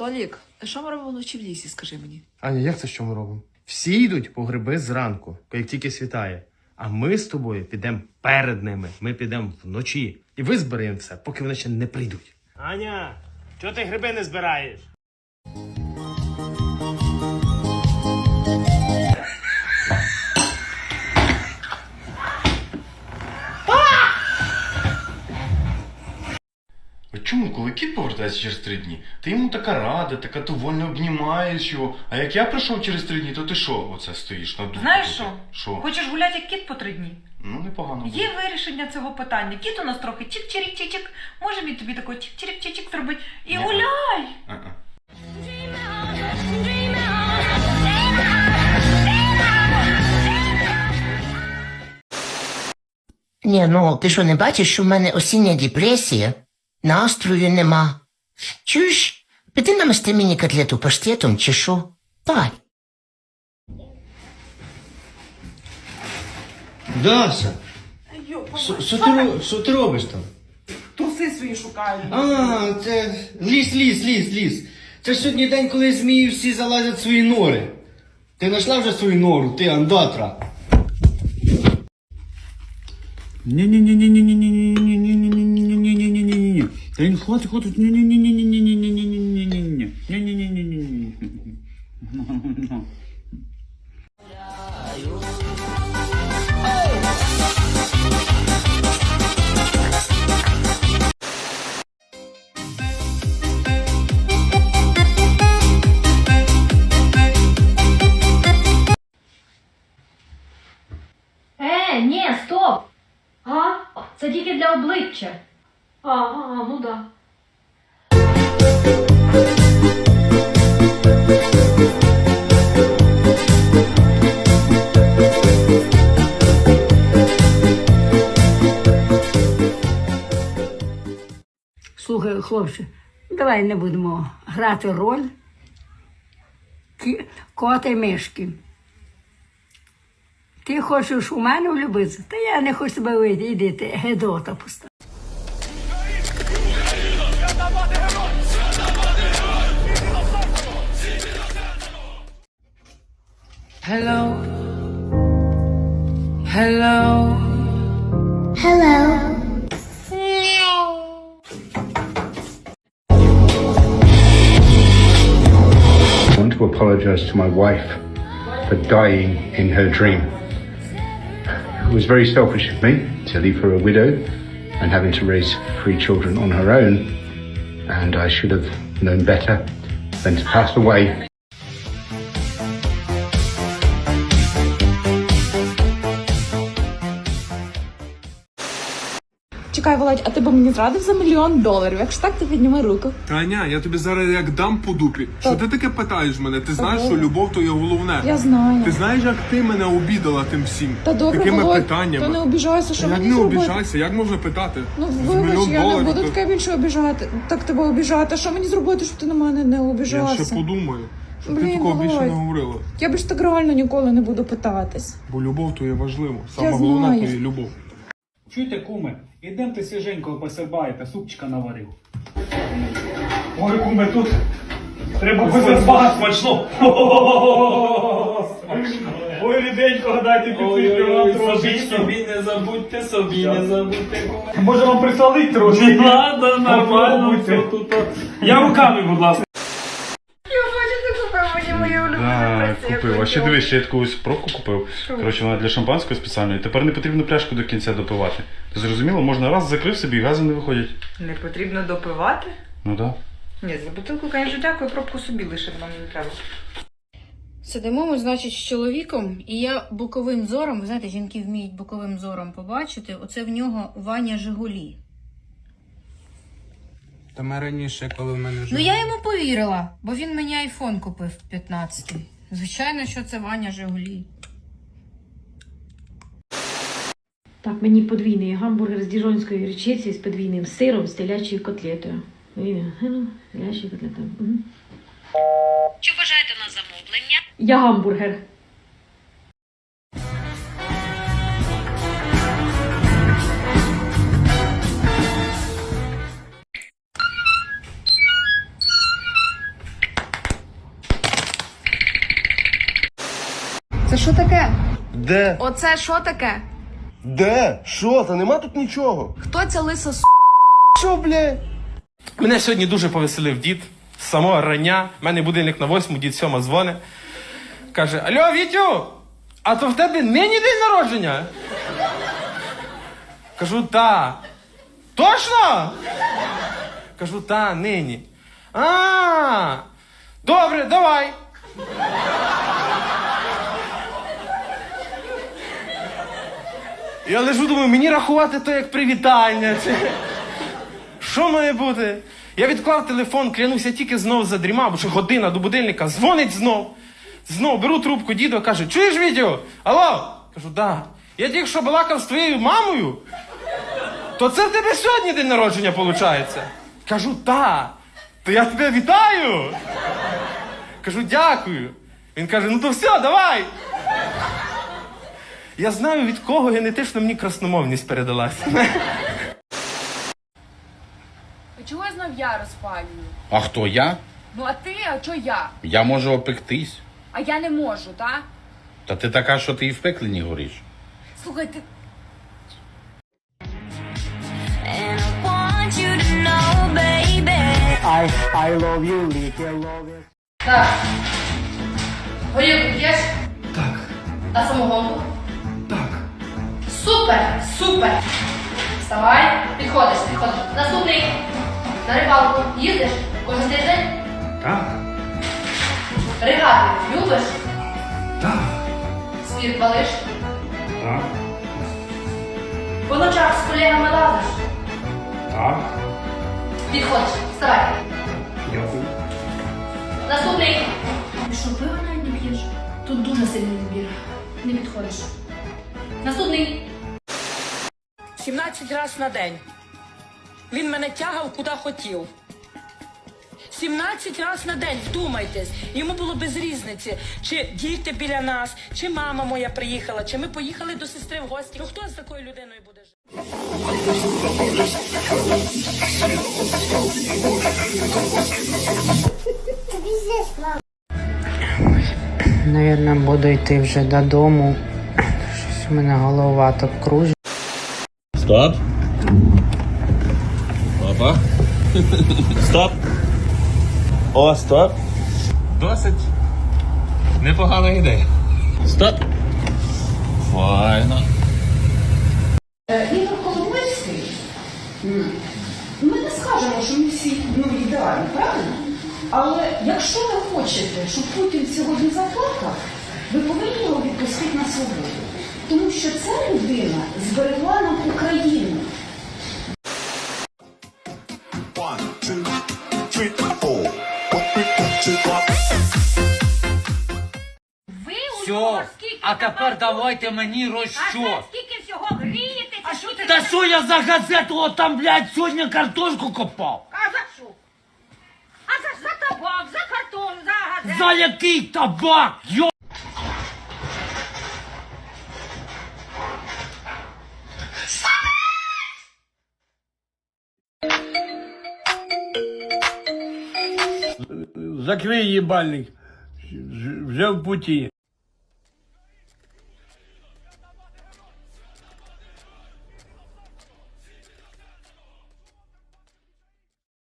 Толік, що ми робимо вночі в лісі, скажи мені? Аня, як це що ми робимо? Всі йдуть по гриби зранку, як тільки світає. А ми з тобою підемо перед ними. Ми підемо вночі. І ви зберемо все, поки вони ще не прийдуть. Аня, чого ти гриби не збираєш? Чому, коли кіт повертається через три дні, ти йому така рада, така довольно обнімаєш його. А як я прийшов через три дні, то ти що оце стоїш на духу? Знаєш що? Що? Хочеш гуляти як кіт по три дні? Ну, непогано. буде. Є вирішення цього питання. Кіт у нас трохи чик-чирік-чичик. Може він тобі такий чик-чирік-чичик зробити. І Ні. гуляй! А-а. Ні, ну ти що не бачиш, що в мене осіння депресія? Настрою нема. Чуєш? Піди намасти мені котлету паштетом чи що? Давай. Даса, що- що ти, ро- що ти робиш там? Труси свої шукаю. А, це ліс, ліс, ліс, ліс. Це ж сьогодні день, коли змії всі залазять в свої нори. Ти знайшла вже свою нору, ти андатра. Ні-ні-ні-ні-ні-ні-ні-ні-ні-ні-ні-ні-ні-ні-ні-ні-ні-ні. Та він хватить, хватить. Ні-ні-ні-ні-ні-ні-ні-ні-ні-ні-ні. Ні-ні-ні-ні-ні-ні. Е, ні, стоп! А? Це тільки для обличчя. А, а, ну да. Слухай, хлопче, давай не будемо грати роль й мишки. Ти хочеш у мене влюбитися, та я не хочу тебе вийти, іди ти гедота пуста. Hello. Hello. Hello. I want to apologize to my wife for dying in her dream. It was very selfish of me to leave her a widow and having to raise three children on her own, and I should have known better than to pass away Чекай, Володь, а ти б мені зрадив за мільйон доларів. Якщо так, то підніми руку. Таня, я тобі зараз як дам по дупі. Що ти таке питаєш мене? Ти знаєш, що любов то є головне. Я знаю. Ти знаєш, як ти мене обідала тим всім? Та добре, Такими Володь, питаннями. то не обіжайся, що Як мені не зробити? обіжайся, як можна питати? Ну вибач, мільйон я не доларів буду то- таке більше обіжати. Так тебе обіжати. А що мені зробити, щоб ти на мене не Я обіжався? ще подумаю, щоб ти Блін, такого більше не Володь. говорила. Я більш так реально ніколи не буду питатись. Бо любов то є важливо. Саме головне знаю. то є любов. Чуєте, куме, ідемте свіженького посербаєте, супчика наварив. Ой, куме, тут треба безербага смачно. Ой, ріденько, дайте підсипки собі, собі не забудьте, собі не забудьте. Може вам присолить трошки? Не надо, нормально, все тут. Я руками, будь ласка. Да, купив. А ще дивись, ще я таку ось пробку купив. Коротше, вона для шампанського спеціальної. Тепер не потрібно пляшку до кінця допивати. Ти зрозуміло, можна раз закрив собі і гази не виходять. Не потрібно допивати? Ну так. Да. Ні, за бутилку, звісно, дякую, пробку собі лише нам не треба. Сидимо ми, значить, з чоловіком, і я боковим зором, ви знаєте, жінки вміють боковим зором побачити, оце в нього Ваня Жигулі. Та ми раніше, коли в мене Ну я йому повірила, бо він мені айфон купив 15-й. Звичайно, що це Ваня Жигулі. Так, мені подвійний гамбургер з діжонської речиці з подвійним сиром, з телячою котлетою. Телячою котлетою. Чи бажаєте на замовлення? Я гамбургер. Що таке? Де? Оце що таке? Де? Що? Та нема тут нічого. Хто ця лиса с***? Що, бля? Мене сьогодні дуже повеселив дід. З самого рання. У мене будильник на восьму, дід сьома дзвони. Каже: Алло, Вітю! А то в тебе нині день народження? Кажу, та. Точно? Кажу, та, нині. А, добре, давай. Я лежу, думаю, мені рахувати то як привітання. Чи... Що має бути? Я відклав телефон, клянуся, тільки знов задрімав, бо що година до будильника дзвонить знов. Знов беру трубку, дідо каже: чуєш відео? Алло? Кажу, да. Я тільки що балакав з твоєю мамою. То це в тебе сьогодні день народження виходить? Кажу, та. То я тебе вітаю. Кажу, дякую. Він каже: ну то все, давай. Я знаю, від кого генетично мені красномовність передалася. А чого я знов я розпалюю? А хто я? Ну а ти, а чого я? Я можу опектись. А я не можу, так? Та ти така, що ти і в пеклі не гориш. Слухай, ти Так. Горілку п'єш? Так. А самогонку? Супер! Супер! Вставай, підходиш, підходиш. Наступний. На рибалку їздиш кожен тиждень? Так, Ригати любиш? так, Спір палиш? так, По ночах з колегами лазиш? так. Підходиш, вставай. Дякую. Наступний. Ти що, пиво навіть не п'єш? Тут дуже сильний збір. Не підходиш. Наступний. 17 разів на день. Він мене тягав куди хотів. 17 разів на день, вдумайтесь. Йому було без різниці, чи діти біля нас, чи мама моя приїхала, чи ми поїхали до сестри в гості. Ну хто з такою людиною буде жити? Навірно, буду йти вже додому. Щось у мене голова так кружить. Стоп. Опа. Стоп. О, стоп. Досить. Непогана ідея. Стоп. Файно. Ігор Коломойський. Ми не скажемо, що ми всі ну, ідеальні, правильно? Але якщо ви хочете, щоб Путін сьогодні заплакав, ви повинні його відпустити на свободу. Тому що ця людина зберегла нам Україну. Ви у Все, а тепер давайте мені А скільки всього грієте? А що ти Та що я за газету от там, блядь, сьогодні картошку копав? А за що? А за, за табак, за картон, за газет. За який табак? Йо... Закрий їбальник. Вже в путі.